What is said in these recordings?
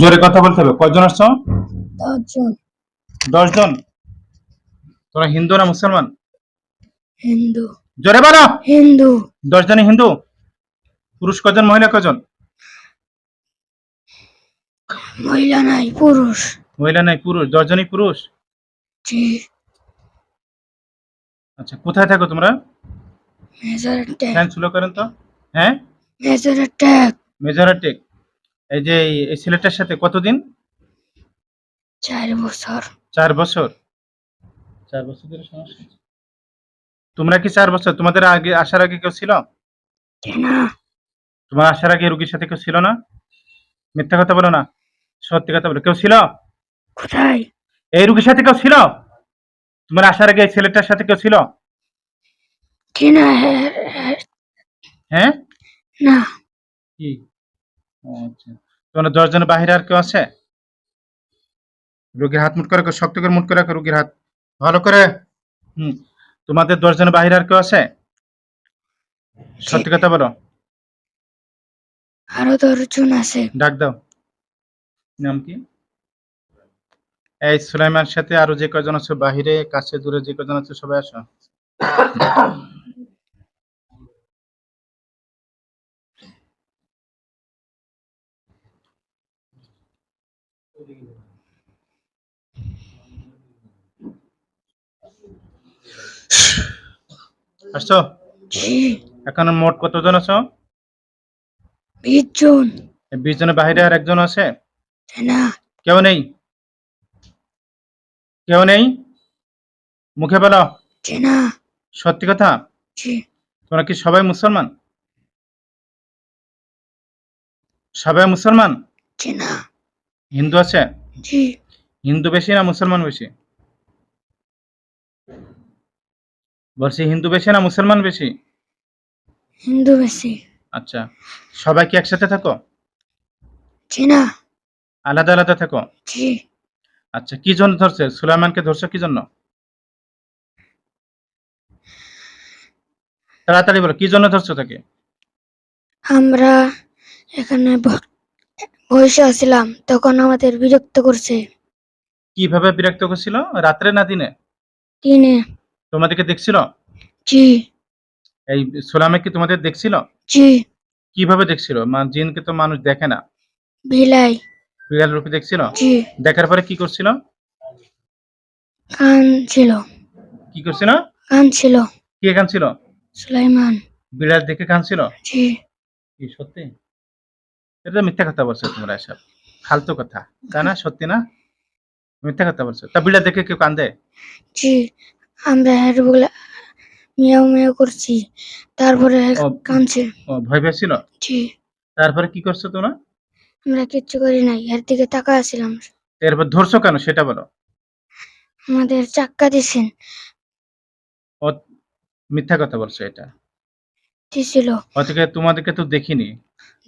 জোরে কথা বলতে হবে। কয়জন আসছো? দশজন। দশ জন তোরা হিন্দু না মুসলমান? হিন্দু। জোরে বলো। হিন্দু। দশ জনই হিন্দু? পুরুষ কজন মহিলা কজন? মহিলা নাই পুরুষ। মহিলা নাই পুরুষ। দশ জনই পুরুষ আচ্ছা কোথায় থাকো তোমরা? মেজর ট্যাগ ফ্যান স্লো করেন তো? হ্যাঁ? মেজর ট্যাগ মেজরাটেক এই যে এই- এই ছেলেটার সাথে কতদিন? চার বছর। চার বছর। চার বছর ধরে সমস্যা তোমরা কি চার বছর? তোমাদের আগে আসার আগে কেউ ছিল? না তোমার আসার আগে রুগীর সাথে কেউ ছিল না? মিথ্যা কথা বলো না। সত্যি কথা বলো। কেউ ছিল? কোথায়? এই রুগীর সাথে কেউ ছিল? তোমার আসার আগে এই ছেলেটার সাথে কেউ ছিল? কিনা হ্যাঁ, না। কি? আচ্ছা। তোমার দশ জনের বাহিরে আর কেউ আছে? রোগীর হাত মুট করে শক্ত করে মুট করে রাখো রোগীর হাত। ভালো করে। হুম। তোমাদের দশ জনের বাহিরে আর কেউ আছে? সত্যি কথা বলো। আরও দশজন আছে। ডাক দাও। নাম কি? এই সুলাইমানের সাথে আরও যে কজন আছে বাহিরে কাছে দূরে যে কজন আছে সবাই আসো। আসছো? এখন মোট কতজন আছো? বিশ জন বিশ জনের বাইরে আর একজন আছে? না কেউ নেই? কেউ নেই? মুখে বলো। না। সত্যি কথা? তোমরা কি সবাই মুসলমান? সবাই মুসলমান? না। হিন্দু আছে? হিন্দু বেশি না মুসলমান বেশি? বলছি হিন্দু বেশি না মুসলমান বেশি? হিন্দু বেশি। আচ্ছা সবাই কি একসাথে থাকো? না। আলাদা আলাদা থাকো? জি। আচ্ছা কি জন্য ধরছে? সুলাইমানকে ধরছো কি জন্য? তাড়াতাড়ি বলো কি জন্য ধরছো তাকে? আমরা এখানে বসে আছিলাম তখন আমাদের বিরক্ত করছে। কীভাবে বিরক্ত করছিল? রাত্রে না দিনে? দিনে। তোমাদেরকে দেখছিল? জি। এই সুলামে কি তোমাদের দেখছিল? জি। কীভাবে দেখছিল? মা- জিনকে তো মানুষ দেখে না। বিলাই। বিড়াল রূপে দেখছিল? জি। দেখার পরে কি করছিল? কান ছিল কি করছিল? কান ছিল কে কানছিল সুলাইমান। বিড়াল দেখে কানছিল জি। কি সত্যি? এটা তো মিথ্যা কথা বলছো তোমরা এসব। ফালতু কথা। তা না সত্যি না? মিথ্যা কথা বলছো। তা বিড়াল দেখে কেউ কান্দে জি। আমরা হেড বলে মিয়াও মিয়াও করছি। তারপরে ও ভয় পেয়েছিল? জি। তারপরে কি করছ তোমরা? আমরা কিচ্ছু করি নাই। এর দিকে তাকাছিলাম এরপর ধরছো কেন সেটা বলো। আমাদের চাক্কা দিছেন। ও মিথ্যা কথা বলছো এটা। দিছিল। ওদিকে তোমাদেরকে তো দেখিনি।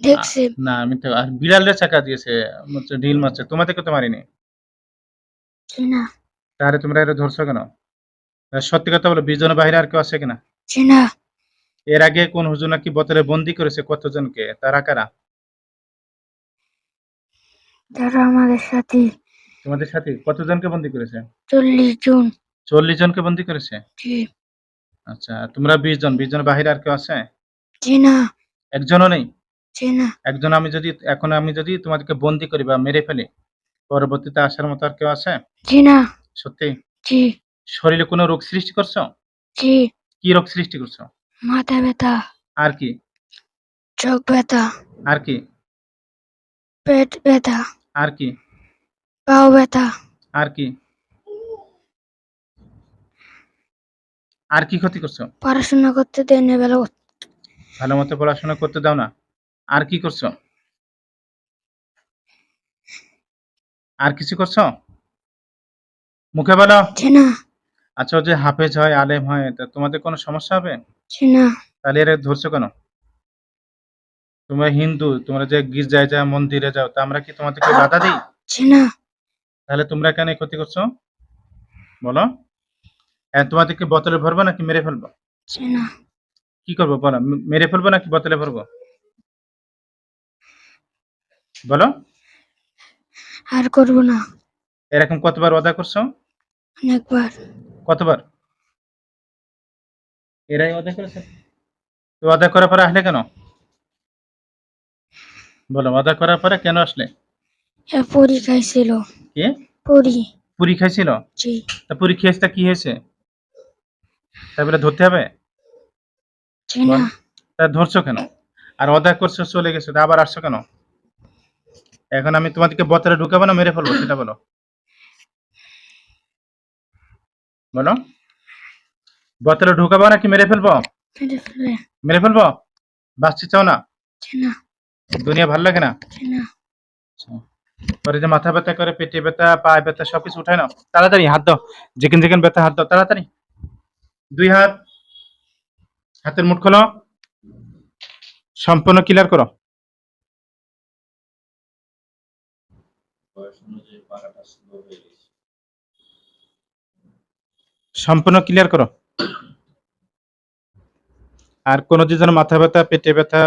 দেখছে। না মিথ্যা আর বিড়ালের চাকা দিয়েছে ঢিল মারছে। তোমাদেরকে তো মারিনি। না। তাহলে তোমরা এটা ধরছো কেন? সত্যি কথা বলো বিশ জনের বাইরে আর কেউ আছে কিনা? না। এর আগে কোন হুজুর নাকি বোতলে বন্দি করেছে কতজনকে? তারা কারা? তারা আমাদের সাথে। তোমাদের সাথে? কতজনকে বন্দি করেছে? চল্লিশ জন। চল্লিশ জনকে বন্দি করেছে? আচ্ছা তোমরা বিশ জন বিশ জন বাহিরে আর কেউ আছে? না। একজনও নেই? না। একজন আমি যদি এখন আমি যদি তোমাদেরকে বন্দি করি বা মেরে ফেলি পরবর্তীতে আসার মতো আর কেউ আছে না। সত্যি? জি। শরীরে কোনো রোগ সৃষ্টি করছ? জি। কি রোগ সৃষ্টি করছ? মাথা ব্যথা। আর কি? চোখ ব্যথা। আর কি? পেট ব্যথা। আর কি? পাও ব্যথা। আর কি? আর কি ক্ষতি করছ? পড়াশোনা করতে দেয় না বেলা ভালো মতো পড়াশোনা করতে দাও না। আর কি করছ? আর কিছু করছ? মুখে বলো। না। আচ্ছা যে হাফেজ হয় আলেম হয় তা তোমাদের কোনো সমস্যা হবে? না। তাহলে এরা ধরছো কেন? তোমরা হিন্দু তোমরা যে গির্জায় যাও মন্দিরে যাও তা আমরা কি তোমাদেরকে বাধা দিই? না। তাহলে তোমরা কেন ক্ষতি করছ? বলো। হ্যাঁ তোমাদেরকে বোতলে ভরবো নাকি মেরে ফেলব? না। কি করব বলো। মেরে ফেলব নাকি বোতলে ভরবো? বলো। আর করব না। এরকম কতবার ওয়াদা করছ? অনেকবার। কতবার? এরাই ওয়াদা করেছে। তো ওয়াদা করার পরে আসলে কেন? বলো ওয়াদা করার পরে কেন আসলে? এ পুরি খাইছিল। কে? পুরি। পুরি খাইছিল? জি। তা পুরি খেয়েছে তা কি হয়েছে? তারপরে ধরতে হবে। তা ধরছো কেন? আর ওয়াদা করছ চলে গেছো তা আবার আসছো কেন? এখন আমি তোমাদেরকে বোতলে ঢুকাবো না মেরে ফেলব সেটা বলো। বলো। বোতলে ঢুকাবো নাকি মেরে ফেলব? মেরে ফেলে। মেরে ফেলব? বাঁচতে চাও না? দুনিয়া ভালো লাগে না? পরে যে মাথা ব্যথা করে পেটে ব্যথা পায়ে ব্যথা সবকিছু উঠায় না তাড়াতাড়ি হাত দাও। যেখানে যেখানে ব্যথা হাত দাও। তাড়াতাড়ি। দুই হাত। হাতের মুঠ খোলো সম্পূর্ণ ক্লিয়ার করো। সম্পূর্ণ ক্লিয়ার করো। আর কোনো যে যেন মাথা ব্যথা পেটে ব্যথা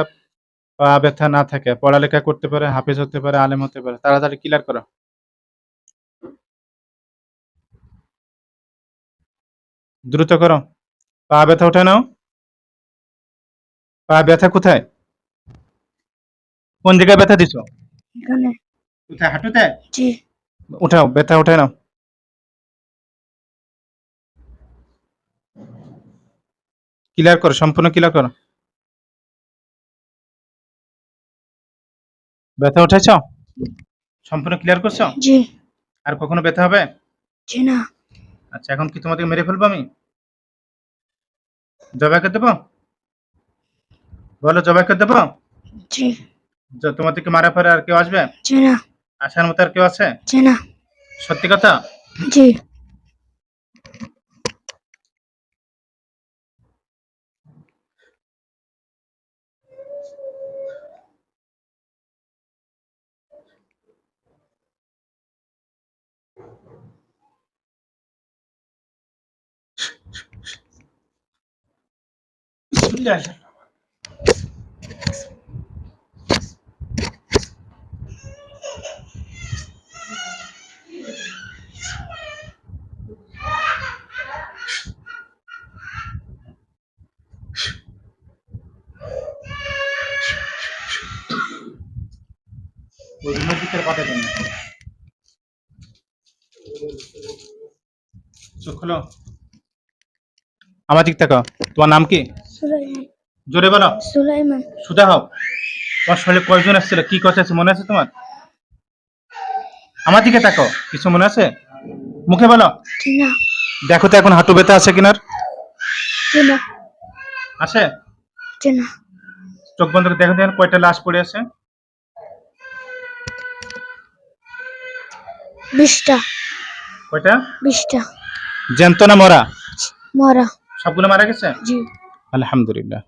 পা ব্যথা না থাকে পড়ালেখা করতে পারে হাফেজ হতে পারে আলেম হতে পারে তাড়াতাড়ি ক্লিয়ার করো। দ্রুত করো। পা ব্যথা উঠে নাও। পা ব্যথা কোথায়? কোন জায়গায় ব্যথা দিছো? এখানে। কোথায়? হাঁটুতে? জি। উঠাও ব্যথা উঠে নাও। ক্লিয়ার করো সম্পূর্ণ ক্লিয়ার করো। ব্যথা উঠেছ? সম্পূর্ণ ক্লিয়ার করছ? জি। আর কখনো ব্যথা হবে? জি না। আচ্ছা এখন কি তোমাদেরকে মেরে ফেলব আমি? জবাই করে দেবো? বলো জবাই করে দেবো? জি। তোমাদেরকে মারা পরে আর কেউ আসবে? জি না। আসার মতো আর কেউ আছে? জি না। সত্যি কথা? জি। ওই মসজিদের কথা কেন চোখ খোলো আমার দিক তাকাও তোমার নাম কি সুলাইমান। জোরে বলো। সুলাইমান। সুধা হোক তোমার শরীরে কয়জন আসছিল কি কথা আছে মনে আছে তোমার? আমার দিকে তাকাও। কিছু মনে আছে? মুখে বলো। দেখো তো এখন হাঁটু ব্যথা আছে কিনার? আছে? চোখ বন্ধ করে দেখো দেখেন কয়টা লাশ পড়ে আছে? বিশটা। কয়টা? বিশটা। জ্যান্ত না মরা? মরা। সবগুলো মারা গেছে? জি। আলহামদুলিল্লাহ।